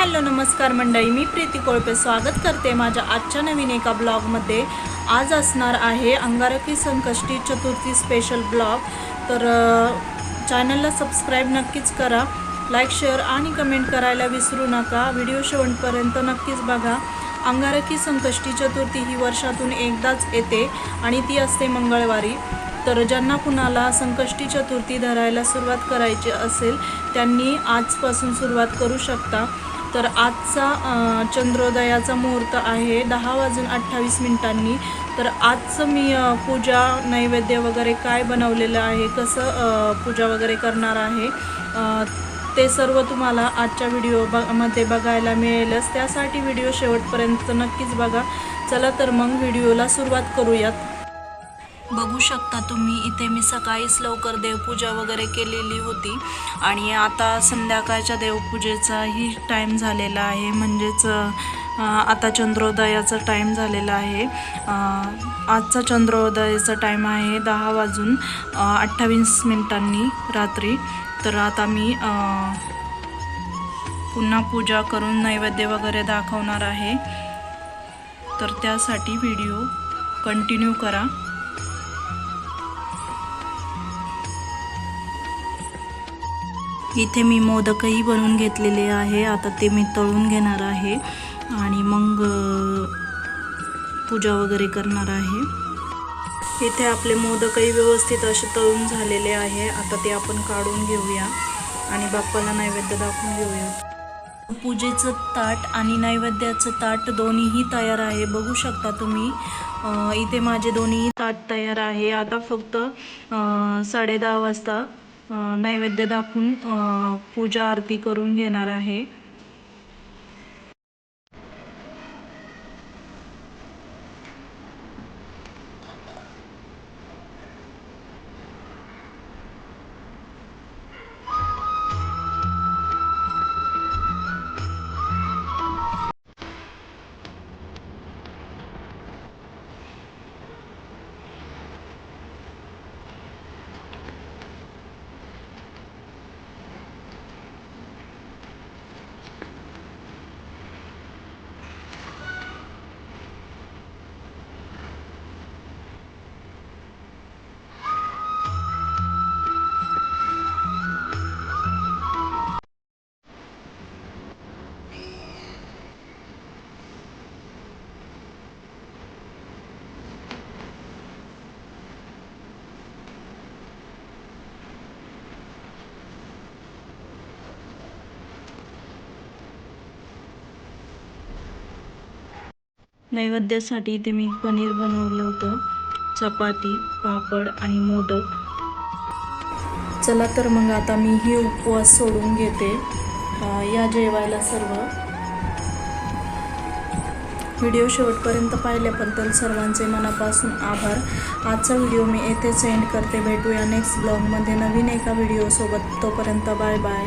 Hello नमस्कार मंडळी. मी प्रीती कोळपे स्वागत करते माझ्या आजच्या नवीन एका ब्लॉगमध्ये. आज असणार आहे अंगारकी संकष्टी चतुर्थी स्पेशल ब्लॉग. तर चॅनलला सबस्क्राईब नक्कीच करा. लाईक शेअर आणि कमेंट करायला विसरू नका. व्हिडिओ शेवटपर्यंत नक्कीच बघा. अंगारकी संकष्टी चतुर्थी ही वर्षातून एकदाच येते आणि ती असते मंगळवारी. तर ज्यांना कुणाला संकष्टी चतुर्थी धरायला सुरुवात करायची असेल त्यांनी आजपासून सुरुवात करू शकता. तर आजचा चंद्रोदयाचा मुहूर्त आहे दहा वाजून अठ्ठावीस मिनिटांनी. तर आजचं मी पूजा नैवेद्य वगैरे काय बनवलेलं आहे कसं पूजा वगैरे करणार आहे ते सर्व तुम्हाला आजच्या व्हिडिओ ब मध्ये बघायला मिळेलच. त्यासाठी व्हिडिओ शेवटपर्यंत नक्कीच बघा. चला तर मग व्हिडिओला सुरुवात करूयात. बघू शकता तुम्ही. इथे मी सकाळीच लवकर देवपूजा वगैरे केलेली होती. आणि आता संध्याकाळच्या देवपूजेचाही टाईम झालेला आहे. म्हणजेच आता चंद्रोदयाचा टाईम झालेला आहे. आजचा चंद्रोदयाचा टाईम आहे दहा वाजून अठ्ठावीस मिनिटांनी रात्री. तर आता मी पुन्हा पूजा करून नैवेद्य वगैरे दाखवणार आहे. तर त्यासाठी व्हिडिओ कंटिन्यू करा. इथे मी मोदकही बनवून घेतलेले आहे. आता ते मी तळून घेणार आहे. आणि मग पूजा वगैरे करणार आहे. इथे आपले मोदकही व्यवस्थित असे तळून झालेले आहे. आता ते आपण काढून घेऊया. आणि बाप्पाला नैवेद्य दाखवून घेऊया. पूजेचं ताट आणि नैवेद्याचं ताट दोन्हीही तयार आहे. बघू शकता तुम्ही. इथे माझे दोन्ही ताट तयार आहे. आता फक्त साडेदहा वाजता नैवेद्य दाखवून पूजा आरती करून घेणार आहे. नैवेद्यासाठी इथे मी पनीर बनवलं होतं. चपाती पापड आणि मोदक. चला तर मग आता मी ही उपवास सोडून घेते. या जेवायला सर्व. व्हिडिओ शेवटपर्यंत पाहिल्याबद्दल सर्वांचे मनापासून आभार. आजचा व्हिडिओ मी येथे सेंड करते. भेटूया नेक्स्ट ब्लॉगमध्ये नवीन एका व्हिडिओसोबत तोपर्यंत बाय बाय